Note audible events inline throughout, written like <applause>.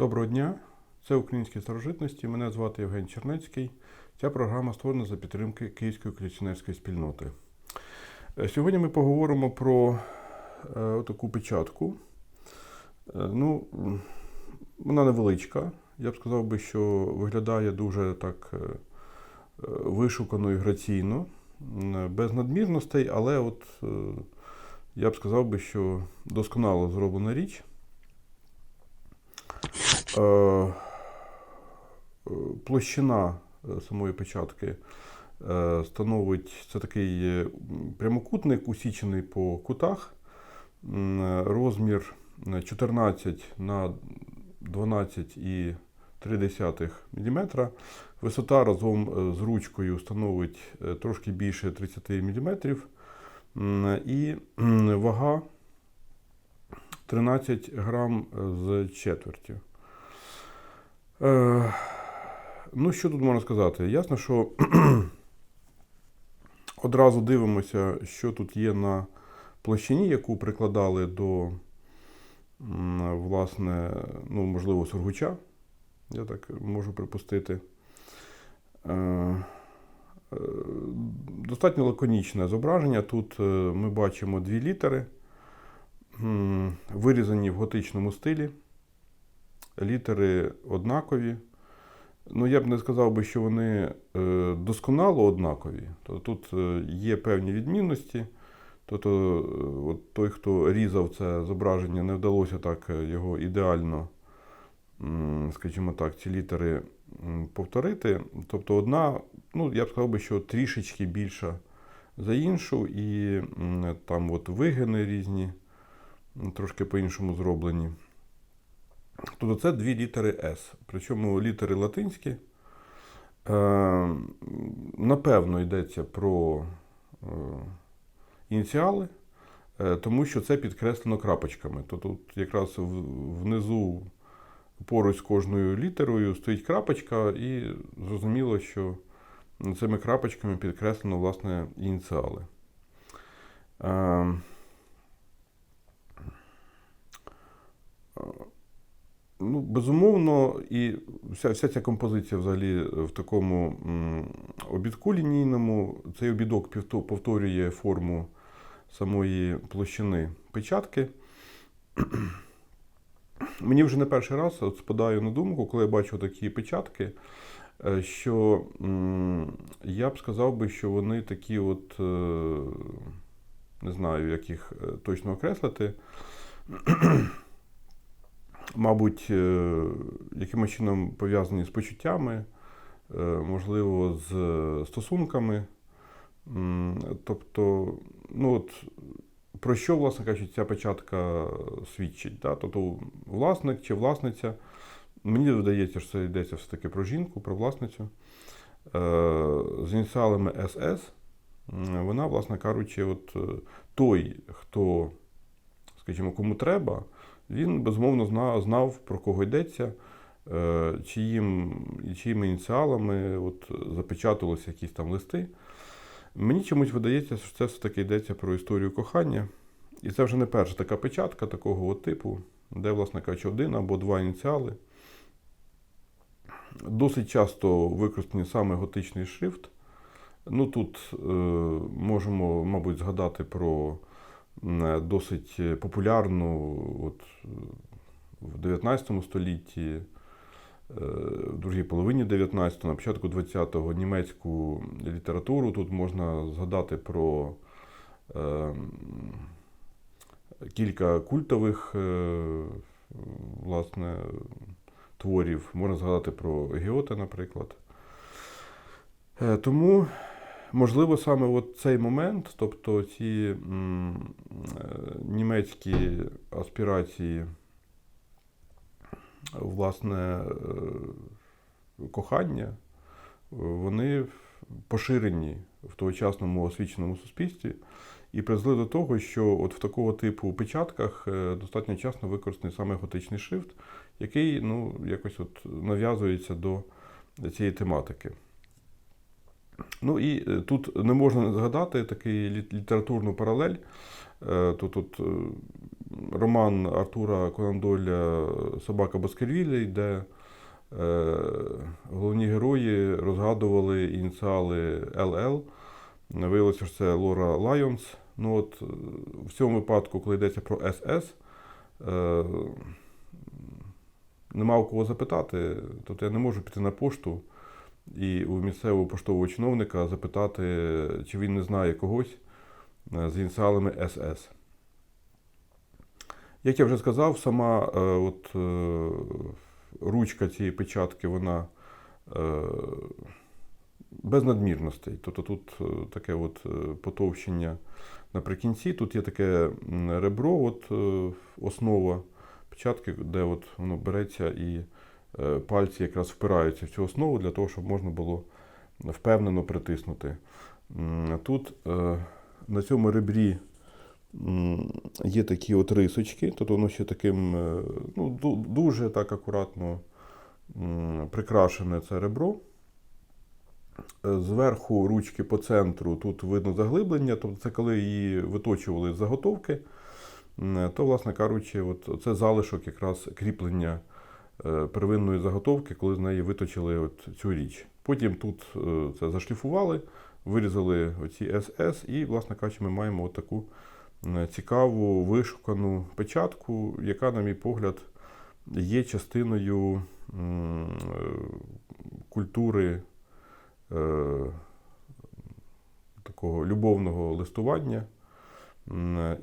Доброго дня! Це Українські старожитності. Мене звати Євген Чернецький. Ця програма створена за підтримки Київської колекціонерської спільноти. Е, Сьогодні ми поговоримо про е, таку печатку. Е, ну, вона невеличка. Я б сказав би, що виглядає дуже так вишукано і граційно, без надмірностей, але от я б сказав би, що досконало зроблена річ. Е, е, Площина е, самої печатки становить це такий прямокутник, усічений по кутах. Розмір е, 14 на 12,3 мм. Висота разом з ручкою становить трошки більше 30 мм. І вага 13 грам з четвертю. Е, ну, що тут можна сказати? Ясно, що <clears throat> одразу дивимося, що тут є на площині, яку прикладали до, власне, ну, можливо, сургуча. Я так можу припустити. Е, е, Достатньо лаконічне зображення. Тут ми бачимо дві літери, вирізані в готичному стилі. Літери однакові. Ну, я б не сказав би, що вони е, досконало однакові. Тобто тут е, є певні відмінності. Тобто, е, от той, хто різав це зображення, не вдалося так його ідеально, скажімо так, ці літери повторити. Тобто одна, ну, я б сказав би, що трішечки більша за іншу, і там от вигини різні, трошки по-іншому зроблені. Тобто це дві літери С. Причому літери латинські. Е, напевно, йдеться про е, ініціали, е, тому що це підкреслено крапочками. То тут якраз внизу поруч з кожною літерою стоїть крапочка, і зрозуміло, що цими крапочками підкреслено власне ініціали. Ну, безумовно, і вся, вся ця композиція взагалі в такому обідку лінійному, цей обідок повторює форму самої площини печатки. <clears throat> Мені вже не перший раз от спадаю на думку, коли я бачу такі печатки, е, що я б сказав би, що вони такі, от, е, не знаю, як їх е, точно окреслити <clears throat> мабуть, е, якимось чином пов'язані з почуттями, е, можливо, з стосунками. Тобто, ну от, про що, власне кажучи, ця печатка свідчить? Да? Тобто, власник чи власниця, мені здається, що це йдеться все-таки про жінку, про власницю. Е, З ініціалами СС, вона, власне кажучи, от е, той, хто, скажімо, кому треба, він безумовно зна- знав, про кого йдеться, е, чиїм, чиїми ініціалами от, запечатувалися якісь там листи. Мені чомусь видається, що це все-таки йдеться про історію кохання. І це вже не перша така печатка такого от типу, де, власне кажучи, один або два ініціали. Досить часто використаний саме готичний шрифт. Ну тут е, можемо, мабуть, згадати про досить популярну от, е, в 19 столітті, е, в другій половині 19-го, на початку 20-го німецьку літературу. Тут можна згадати про е, кілька культових е, власне, творів. Можна згадати про Геота, наприклад. Е, Тому Можливо, саме от цей момент, тобто ці м, е, німецькі аспірації, власне, е, кохання, вони поширені в тогочасному освіченому суспільстві і призвели до того, що от в такого типу печатках е, достатньо часто використаний саме готичний шрифт, який ну, якось от нав'язується до цієї тематики. Ну і е, тут не можна не згадати такий літературну паралель. Е, Тут, тут е, роман Артура Конан Дойля Собака Баскервілей, де головні герої розгадували ініціали ЛЛ. Виявилося, що це Лора Лайонс. Ну от в цьому випадку, коли йдеться про СС, нема у кого запитати. Тобто я не можу піти на пошту і у місцевого поштового чиновника запитати, чи він не знає когось е, з ініціалами СС. Як я вже сказав, сама е, от, е, ручка цієї печатки, вона без надмірностей. Тобто тут таке от потовщення наприкінці. Тут є таке ребро, от, основа печатки, де от воно береться і пальці якраз впираються в цю основу для того, щоб можна було впевнено притиснути. Тут е, на цьому ребрі є такі от рисочки, тобто воно ще таким е, ну, дуже так акуратно прикрашене це ребро. Е, Зверху ручки по центру тут видно заглиблення, тобто це коли її виточували з заготовки, то, власне кажучи, от це залишок якраз кріплення е, первинної заготовки, коли з неї виточили от цю річ. Потім тут е, це зашліфували, вирізали оці СС, і, власне кажучи, ми маємо от таку цікаву вишукану печатку, яка, на мій погляд, є частиною е, культури е, такого любовного листування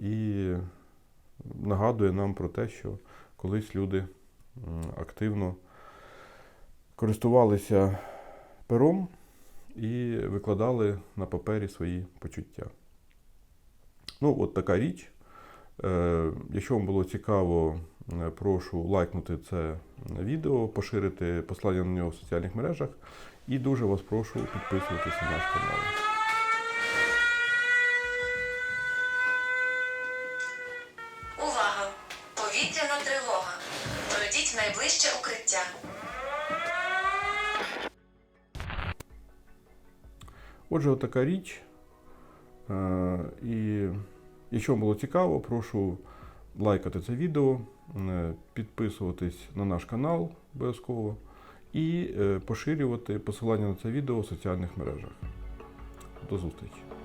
і нагадує нам про те, що колись люди активно користувалися пером і викладали на папері свої почуття. Ну, от така річ. Е, Якщо вам було цікаво, е, прошу лайкнути це відео, поширити послання на нього в соціальних мережах. І дуже вас прошу підписуватися на наш канал. Увага! Повітряна тривога. Пройдіть в найближче укриття. Отже, отака річ. Е, І якщо вам було цікаво, прошу лайкати це відео, е, підписуватись на наш канал обов'язково і е, поширювати посилання на це відео в соціальних мережах. До зустрічі!